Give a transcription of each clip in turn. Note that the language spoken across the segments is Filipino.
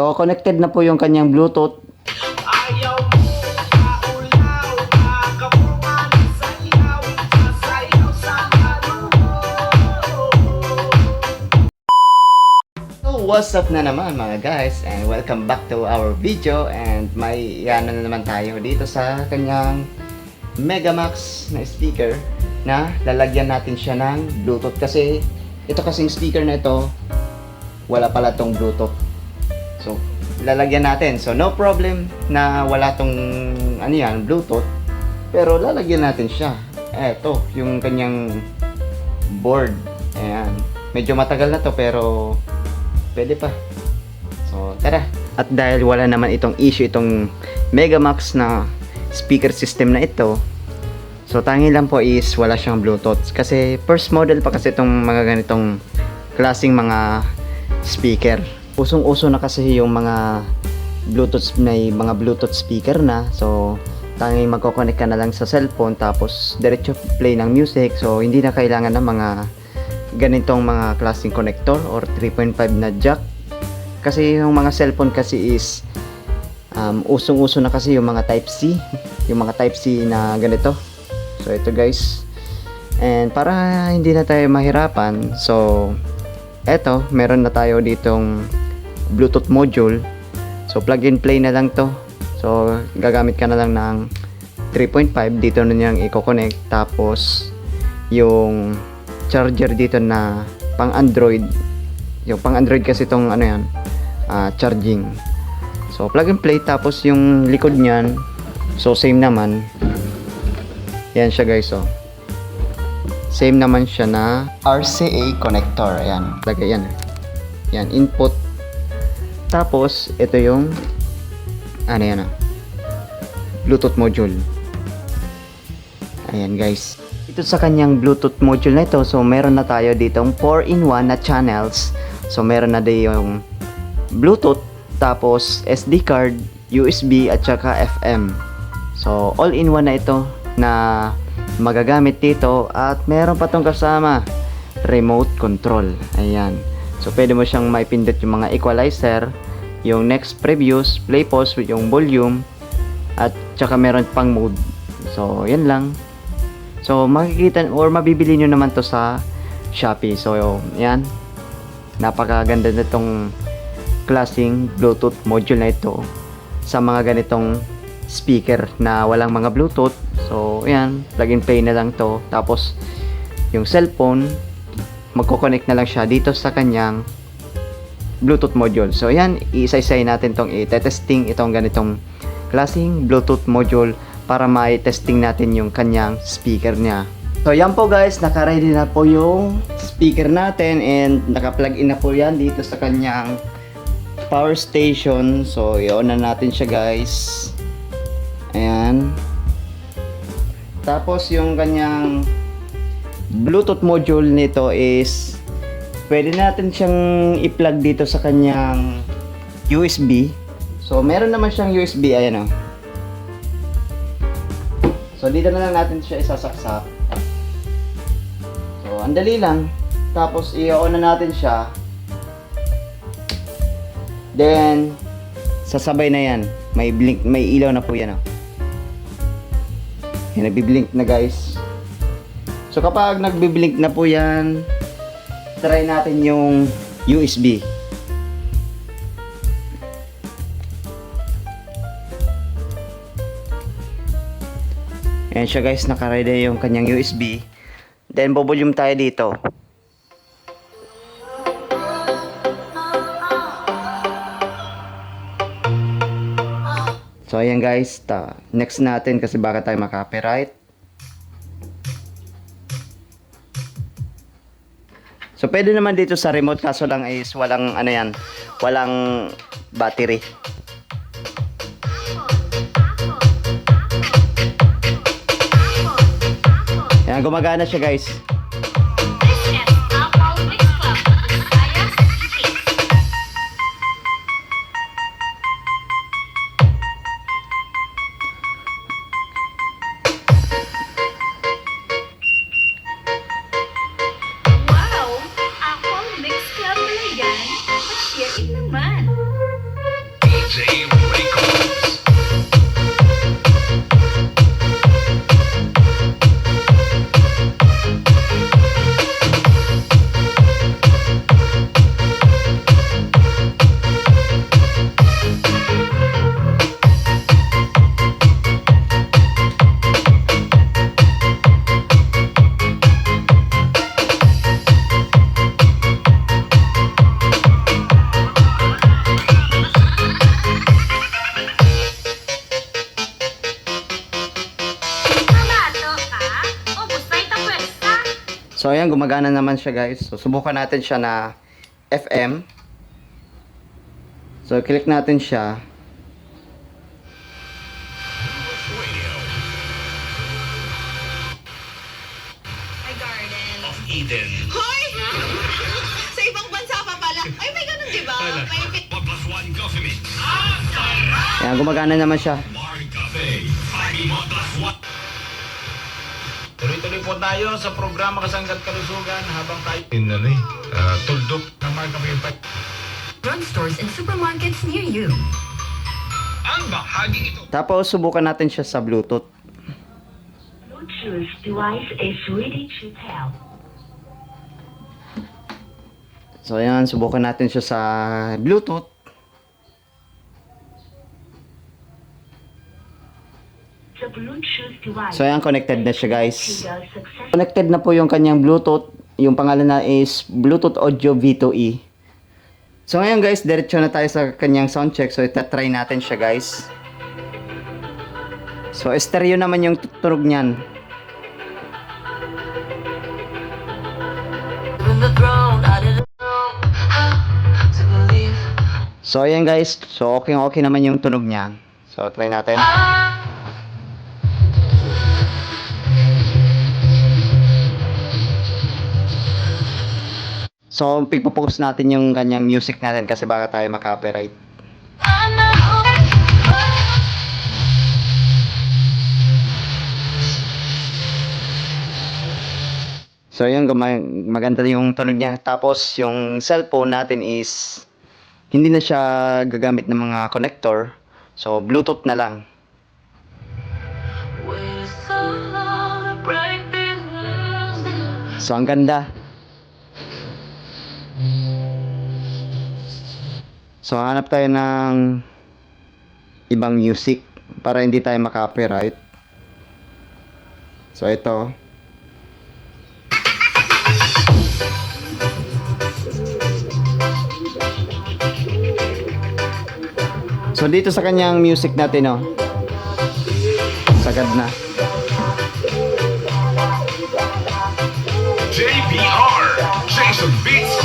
So, connected na po yung kanyang Bluetooth. So, what's up na naman mga guys and welcome back to our video and may ano na naman tayo dito sa kanyang Megamax na speaker na lalagyan natin siya ng Bluetooth kasi ito kasing speaker na ito wala pala tong Bluetooth. So, lalagyan natin. So, no problem na wala tong ano yan, Bluetooth. Pero lalagyan natin siya. Eto, yung kanyang board. Ayan. Medyo matagal na to pero pwede pa. So, tara. At dahil wala naman itong issue, itong Megamax na speaker system na ito, so tangi lang po is wala siyang Bluetooth. Kasi first model pa kasi itong mga ganitong klaseng mga speaker. Usong-uso na kasi yung mga Bluetooth, may mga Bluetooth speaker na. So, tanging magkoconnect ka na lang sa cellphone tapos diretso play ng music. So, hindi na kailangan ng mga ganitong mga klaseng connector or 3.5 na jack. Kasi yung mga cellphone kasi is um, usong-uso na kasi yung mga type C. Yung mga type C na ganito. So, ito guys. And para hindi na tayo mahirapan, so, eto, meron na tayo ditong Bluetooth module. So, plug and play na lang to. So, gagamit ka na lang ng 3.5. Dito na niyang i-connect. Tapos, yung charger dito na pang Android. Yung pang Android kasi itong ano yan, ah, charging. So, plug and play. Tapos, yung likod niyan, so same naman. Yan siya guys, oh. Same naman siya na RCA connector. Ayan, lagay yan. Yan, input. Tapos, ito yung ano yan ah. Bluetooth module. Ayan guys. Ito sa kanyang Bluetooth module na ito, so meron na tayo ditong 4-in-1 na channels. So meron na din yung Bluetooth, tapos SD card, USB at saka FM. So all-in-one na ito na magagamit dito at meron pa tong kasama remote control. Ayan. So pwede mo siyang maipindot yung mga equalizer, yung next previews, play pause yung volume at saka meron pang mode. So yan lang. So makikita or mabibili nyo naman to sa Shopee. So yan. Napakaganda nitong klaseng Bluetooth module na ito sa mga ganitong speaker na walang mga Bluetooth. So, yan, plug and play na lang to. Tapos, yung cellphone, magko-connect na lang siya dito sa kanyang Bluetooth module. So, yan, isa-isay natin tong i-testing itong ganitong klaseng Bluetooth module para ma-testing natin yung kanyang speaker niya. So, yan po guys, naka-ready na po yung speaker natin and naka-plug in na po yan dito sa kanyang power station. So, i-on na natin siya guys. Ayan. Tapos yung kanyang Bluetooth module nito is pwede natin siyang i-plug dito sa kanyang USB. So, meron naman siyang USB. Ayan o. So, dito na lang natin siya isasaksak. So, ang dali lang. Tapos, i-on na natin siya. Then, sasabay na yan. May blink, may ilaw na po yan oh. Yan, nagbi-blink na guys. So kapag nagbi-blink na po yan, try natin yung USB. Ayan siya guys, nakaready yung kanyang USB. Then, bovolume tayo dito. So ayan guys, ta next natin kasi baka tayo makapiright. So pwede naman dito sa remote kaso lang is walang ano yan, walang battery. Yan, gumagana siya guys. So ayan, gumagana naman siya guys. So subukan natin siya na FM. So click natin siya. My garden. of Eden. Hoy! Sa ibang bansa pa pala. Ay, may ganun, di ba? May mix. Ayan, gumagana naman siya. Tuloy-tuloy po tayo sa programa Kasanggat Kalusugan habang tayo in ano eh, ah, tuldok ng mga kami pa. drugstores and supermarkets near you. Ang bahaging ito. Tapos subukan natin siya sa Bluetooth. Bluetooth device is ready to pair. So ayan, subukan natin siya sa Bluetooth. So ayan, connected na siya guys. Connected na po yung kanyang Bluetooth. Yung pangalan na is Bluetooth Audio V2E. So ngayon guys, diretso na tayo sa kanyang sound check. So itatry natin siya guys. So stereo naman yung tunog niyan. So ayan guys, so okay okay naman yung tunog niya. So try natin. So pigpo-post natin yung kanyang music natin kasi baka tayo makopyright. So yun, maganda yung tunog niya. Tapos yung cellphone natin is hindi na siya gagamit ng mga connector. So Bluetooth na lang. So ang ganda. So hanap tayo ng ibang music para hindi tayo makopyright. So ito. So dito sa kanyang music natin oh. Sagad na. JBR. Jason Beats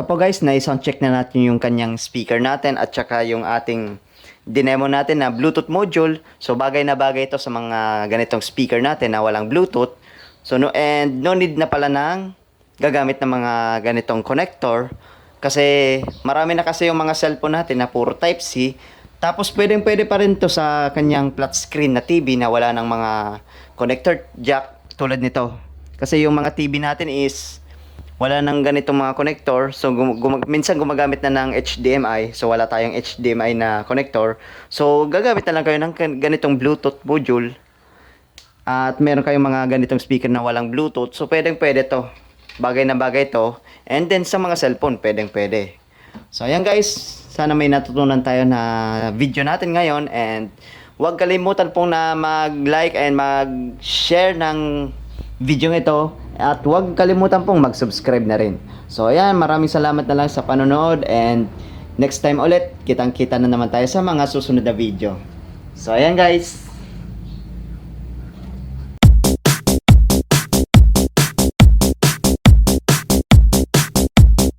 Ito po guys, na-sound check na natin yung kanyang speaker natin at saka yung ating dinemo natin na Bluetooth module. So bagay na bagay ito sa mga ganitong speaker natin na walang Bluetooth. So no and no need na pala ng gagamit ng mga ganitong connector kasi marami na kasi yung mga cellphone natin na puro type C. Tapos pwedeng pwede pa rin to sa kanyang flat screen na TV na wala ng mga connector jack tulad nito. Kasi yung mga TV natin is wala nang ganitong mga connector. So, gum- gumag- minsan gumagamit na ng HDMI. So, wala tayong HDMI na connector. So, gagamit na lang kayo ng ganitong Bluetooth module. At meron kayong mga ganitong speaker na walang Bluetooth. So, pwedeng pwede to. Bagay na bagay to. And then, sa mga cellphone, pwedeng pwede. So, ayan guys. Sana may natutunan tayo na video natin ngayon. And, huwag kalimutan pong na mag-like and mag-share ng video ito at huwag kalimutan pong mag-subscribe na rin. So ayan, maraming salamat na lang sa panonood and next time ulit, kitang-kita na naman tayo sa mga susunod na video. So ayan guys,